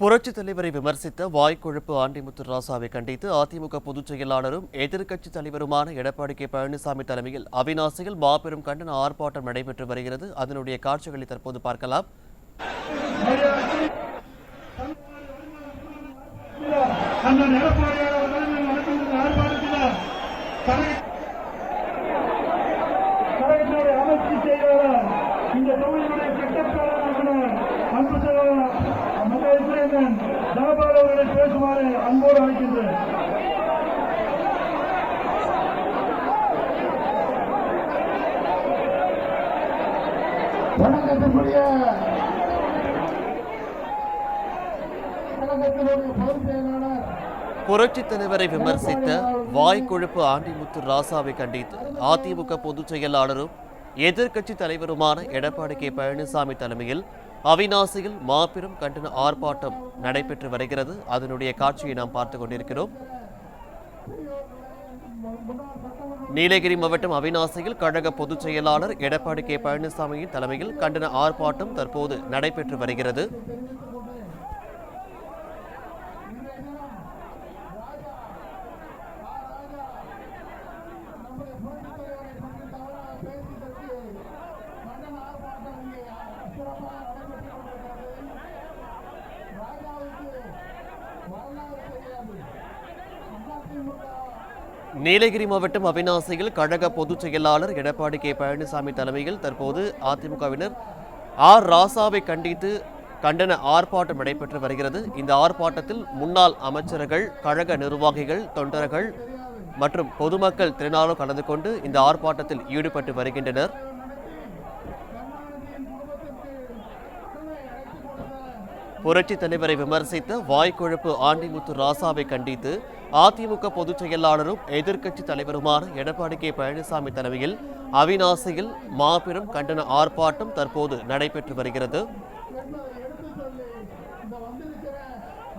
புரட்சித் தலைவரை விமர்சித்த வாய்க்கொழுப்பு ஆண்டிமுத்து ராசாவை கண்டித்து அதிமுக பொதுச் செயலாளரும் எதிர்க்கட்சித் தலைவருமான எடப்பாடி கே பழனிசாமி தலைமையில் அவிநாசியில் மாபெரும் கண்டன ஆர்ப்பாட்டம் நடைபெற்று வருகிறது. அதனுடைய காட்சிகளை தற்போது பார்க்கலாம். அமைச்சு இந்த தொகுதியுடைய சட்டப்பேரவை அன்பு இஸ்ரேலன் ஜனபால் அவர்களை பேசுமாறு அன்போடு அழைக்கின்றேன். வணக்கத்திற்குரிய கழகத்தினுடைய பொதுச் செயலாளர் புரட்சி தலைவரை விமர்சித்த வாய்க்கொழுப்பு ஆண்டிமுத்து ராசாவை கண்டித்து அதிமுக பொதுச் செயலாளரும் எதிர்க்கட்சித் தலைவருமான எடப்பாடி கே பழனிசாமி தலைமையில் அவிநாசியில் மாபெரும் கண்டன ஆர்ப்பாட்டம் நடைபெற்று வருகிறது. அதனுடைய காட்சியை நாம் பார்த்து கொண்டிருக்கிறோம். நீலகிரி மாவட்டம் அவிநாசியில் கழக பொதுச் செயலாளர் எடப்பாடி கே பழனிசாமியின் தலைமையில் கண்டன ஆர்ப்பாட்டம் தற்போது நடைபெற்று வருகிறது. நீலகிரி மாவட்டம் அவிநாசியில் கழக பொதுச் செயலாளர் எடப்பாடி கே பழனிசாமி தலைமையில் தற்போது அதிமுகவினர் ஆர் ராசாவை கண்டித்து கண்டன ஆர்ப்பாட்டம் நடைபெற்று வருகிறது. இந்த ஆர்ப்பாட்டத்தில் முன்னாள் அமைச்சர்கள் கழக நிர்வாகிகள் தொண்டர்கள் மற்றும் பொதுமக்கள் திறனாலும் கலந்து கொண்டு இந்த ஆர்ப்பாட்டத்தில் ஈடுபட்டு வருகின்றனர். புரட்சி தலைவரை விமர்சித்த வாய்க்கொழுப்பு ஆண்டிமுத்து ராசாவை கண்டித்து அதிமுக பொதுச் செயலாளரும் எதிர்க்கட்சி தலைவருமான எடப்பாடி கே பழனிசாமி தலைமையில் அவிநாசியில் மாபெரும் கண்டன ஆர்ப்பாட்டம் தற்போது நடைபெற்று வருகிறது.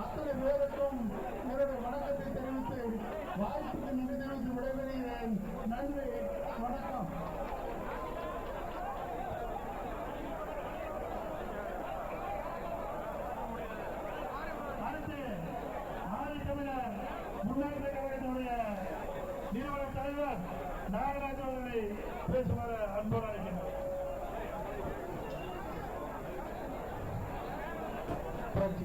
ஆதித்தமிழர் முன்னேற்ற கழகத்தினுடைய நிறுவன தலைவர் நாகராஜ் அவர்களை பேசுமாறு அன்போடு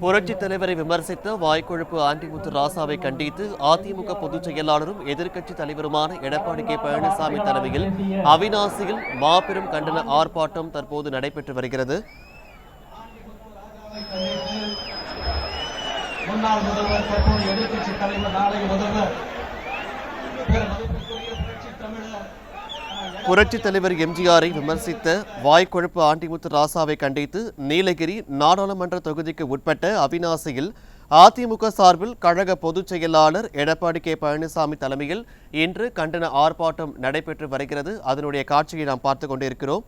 புரட்சி தலைவரை விமர்சித்த வாய்க்கொழுப்பு ஆண்டிமுத்து ராசாவை கண்டித்து அதிமுக பொதுச் செயலாளரும் எதிர்க்கட்சி தலைவருமான எடப்பாடி கே பழனிசாமி தலைமையில் அவிநாசியில் மாபெரும் கண்டன ஆர்ப்பாட்டம் தற்போது நடைபெற்று வருகிறது. முன்னாள் முதல்வர் தற்போது எதிர்கட்சி தலைவர் நாளைய முதல்வர். புரட்சி தலைவர் எம்ஜிஆரை விமர்சித்த வாய்க்கொழுப்பு ஆண்டிமுத்து ராசாவை கண்டித்து நீலகிரி நாடாளுமன்ற தொகுதிக்கு உட்பட்ட அவிநாசியில் அதிமுக சார்பில் கழக பொதுச் செயலாளர் எடப்பாடி கே பழனிசாமி தலைமையில் இன்று கண்டன ஆர்ப்பாட்டம் நடைபெற்று வருகிறது. அதனுடைய காட்சியை நாம் பார்த்து கொண்டிருக்கிறோம்.